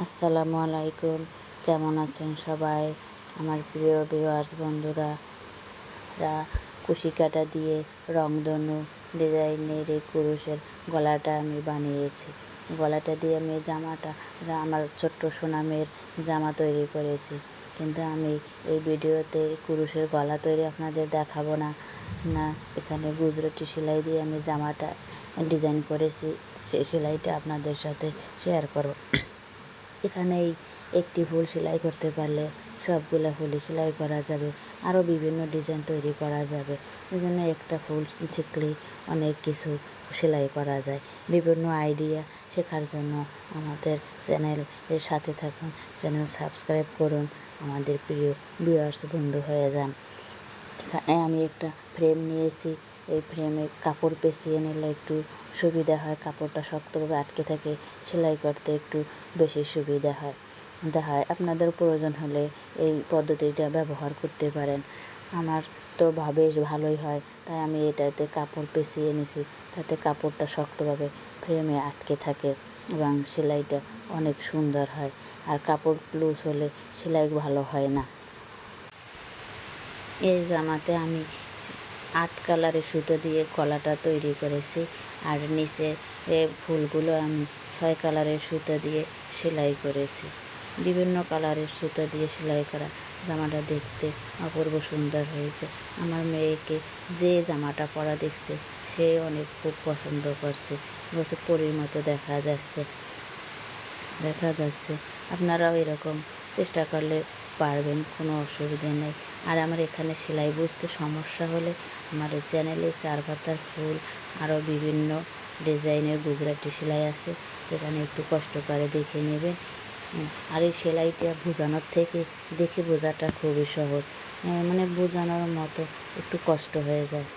আসসালামু আলাইকুম। কেমন আছেন সবাই? আমার প্রিয় ভিউয়ার্স বন্ধুরা, রা কুশি কাটা দিয়ে রংধনু ডিজাইনের এই কুরুশের গলাটা আমি বানিয়েছি। গলাটা দিয়ে আমি জামাটা আমার ছোট্ট সোনামের জামা তৈরি করেছি। কিন্তু আমি এই ভিডিওতে কুরুশের গলা তৈরি আপনাদের দেখাবো না না, এখানে গুজরাটি সেলাই দিয়ে আমি জামাটা ডিজাইন করেছি সেই সেলাইটা আপনাদের সাথে শেয়ার করব। এখানে এই একটি ফুল সেলাই করতে পারলে সবগুলো ফুলই সেলাই করা যাবে। আরও বিভিন্ন ডিজাইন তৈরি করা যাবে। এই জন্য একটা ফুল শিখলেই অনেক কিছু সেলাই করা যায়। বিভিন্ন আইডিয়া শেখার জন্য আমাদের চ্যানেল এর সাথে থাকুন চ্যানেল সাবস্ক্রাইব করুন, আমাদের প্রিয় ভিউয়ার্স বন্ধু হয়ে যান। এখানে আমি একটা ফ্রেম নিয়েছি। এই ফ্রেমে কাপড় পেঁচিয়ে নিলে একটু সুবিধা হয়, কাপড়টা শক্তভাবে আটকে থাকে, সেলাই করতে একটু বেশি সুবিধা হয়। দেখায় আপনাদের প্রয়োজন হলে এই পদ্ধতিটা ব্যবহার করতে পারেন। আমার তো বেশ ভালোই হয়, তাই আমি এটাতে কাপড় পেঁচিয়ে নিছি, তাতে কাপড়টা শক্তভাবে ফ্রেমে আটকে থাকে এবং সেলাইটা অনেক সুন্দর হয়। আর কাপড় লুজ হলে সেলাই ভালো হয় না। এই জামাতে আমি আট কালারের সুতো দিয়ে কলাটা তৈরি করেছি। আর নিচে ফুলগুলো আমি ছয় কালারের সুতো দিয়ে সেলাই করেছি। বিভিন্ন কালারের সুতো দিয়ে সেলাই করা জামাটা দেখতে অপূর্ব সুন্দর হয়েছে। আমার মেয়েকে যে জামাটা পরা দেখছে, সে অনেক খুব পছন্দ করছে। বলছে, পরীর মতো দেখা যাচ্ছে। দেখা যাচ্ছে। আপনারাও এরকম চেষ্টা করলে পারবেন, কোনো অসুবিধে নেই। আর আমার এখানে সেলাই বুঝতে সমস্যা হলে আমার এই চ্যানেলে চার পাতার ফুল, আরও বিভিন্ন ডিজাইনের গুজরাটি সেলাই আছে, সেখানে একটু কষ্ট করে দেখে নেবেন। আর এই সেলাইটা বোঝানোর থেকে দেখে বোঝাটা খুবই সহজ। মানে বোঝানোর মতো একটু কষ্ট হয়ে যায়।